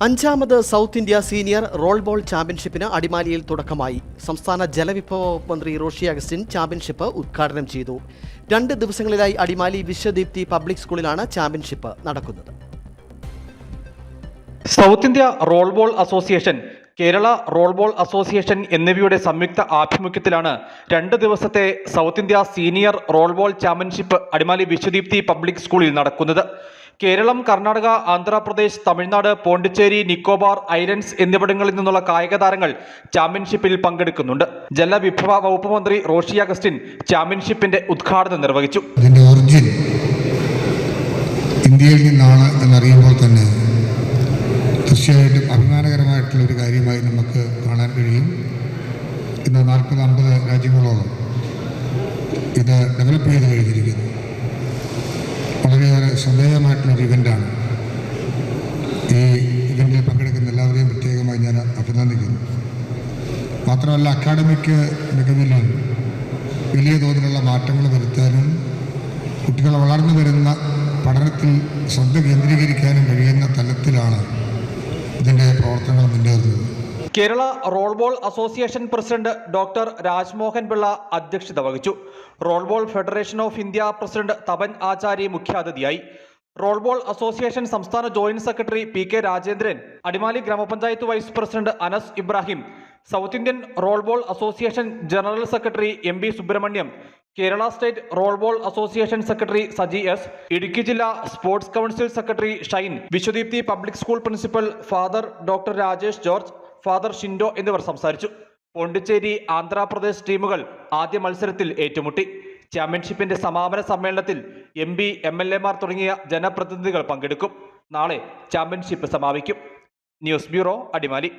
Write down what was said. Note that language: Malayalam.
അഞ്ചാമത് south India senior roll ball ചാമ്പ്യൻഷിപ്പിന് അടിമാലിയിൽ തുടക്കമായി. സംസ്ഥാന ജലവിഭവ വകുപ്പ് മന്ത്രി റോഷി അഗസ്റ്റിൻ ചാമ്പ്യൻഷിപ്പ് ഉദ്ഘാടനം ചെയ്തു. രണ്ട് ദിവസങ്ങളിലായി അടിമാലി വിശ്വദീപ്തി പബ്ലിക് സ്കൂളിലാണ് ചാമ്പ്യൻഷിപ്പ് നടക്കുന്നത്. South India roll ball association Kerala roll ball association എന്നിവയുടെ സംയുക്ത ആഭിമുഖ്യത്തിലാണ് രണ്ട് ദിവസത്തെ south India senior roll ball championship Adimali Vishwadeepthi public സ്കൂളിൽ നടക്കുന്നത്. കേരളം കർണാടക ആന്ധ്രാപ്രദേശ് തമിഴ്നാട് പോണ്ടിച്ചേരി നിക്കോബാർ ഐലൻഡ്സ് എന്നിവിടങ്ങളിൽ നിന്നുള്ള കായിക താരങ്ങൾ ചാമ്പ്യൻഷിപ്പിൽ പങ്കെടുക്കുന്നുണ്ട്. ജലവിഭവ വകുപ്പ് മന്ത്രി റോഷി അഗസ്റ്റിൻ ചാമ്പ്യൻഷിപ്പിന്റെ ഉദ്ഘാടനം നിർവഹിച്ചു. ഒറിജിൻ ഇന്ത്യയിൽ നിന്നാണ് എന്നറിയുമ്പോൾ തന്നെ തീർച്ചയായിട്ടും അഭിമാനകരമായിട്ടുള്ള ഒരു കാര്യമായി നമുക്ക് കാണാൻ കഴിയും. ഇന്ന് നാൽപ്പത് അമ്പത് രാജ്യങ്ങളോളം ഇത് ഡെവലപ്പ് ചെയ്ത് കഴിഞ്ഞിരിക്കുന്നു. ശ്രദ്ധേയമായിട്ടുള്ളൊരു ഇവന്റാണ് ഈ ഇവന്റിൽ പങ്കെടുക്കുന്ന എല്ലാവരെയും പ്രത്യേകമായി ഞാൻ അഭിനന്ദിക്കുന്നു. മാത്രമല്ല അക്കാഡമിക് മികവിൽ വലിയ തോതിലുള്ള മാറ്റങ്ങൾ വരുത്താനും കുട്ടികൾ വളർന്നു വരുന്ന പഠനത്തിൽ ശ്രദ്ധ കേന്ദ്രീകരിക്കാനും കഴിയുന്ന തലത്തിലാണ് ഇതിന്റെ പ്രവർത്തനങ്ങൾ മുന്നേറുന്നത്. Kerala rollball association president doctor Rajmohan Pillai അധ്യക്ഷത വഹിച്ചു. Rollball federation of India president Tapan Acharya മുഖ്യാതിഥിയായി. റോൾബോൾ അസോസിയേഷൻ സംസ്ഥാന joint secretary P K Rajendran Adimali ഗ്രാമപഞ്ചായത്ത് vice president Anas Ibrahim south Indian rollball association general secretary M B Subrahmanyam Kerala state rollball association secretary Saji S Idukki ജില്ലാ sports council secretary Shine Vishwadeepthi public school principal father doctor Rajesh George father Shindo എന്നിവർ സംസാരിച്ചു. പോണ്ടിച്ചേരി ആന്ധ്രാപ്രദേശ് ടീമുകൾ ആദ്യ മത്സരത്തിൽ ഏറ്റുമുട്ടി. ചാമ്പ്യൻഷിപ്പിന്റെ സമാപന സമ്മേളനത്തിൽ എം പി തുടങ്ങിയ ജനപ്രതിനിധികൾ പങ്കെടുക്കും. നാളെ ചാമ്പ്യൻഷിപ്പ് സമാപിക്കും. News bureau Adimali.